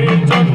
It's a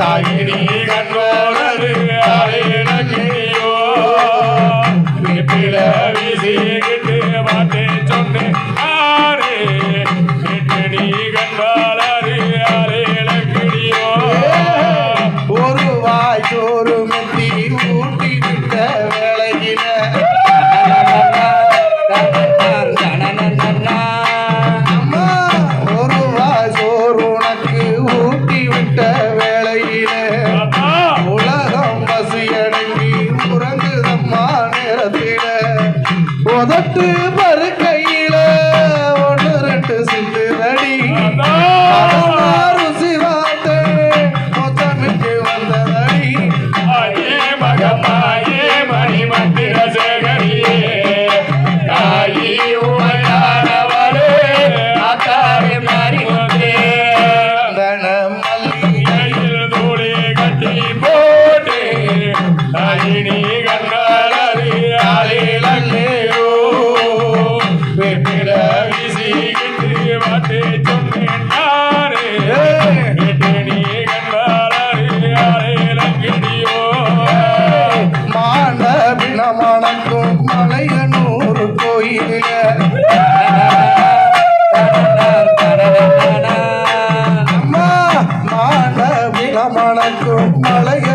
தாயினி கண்டோரது உதட்டு மணக்கும் மலைய.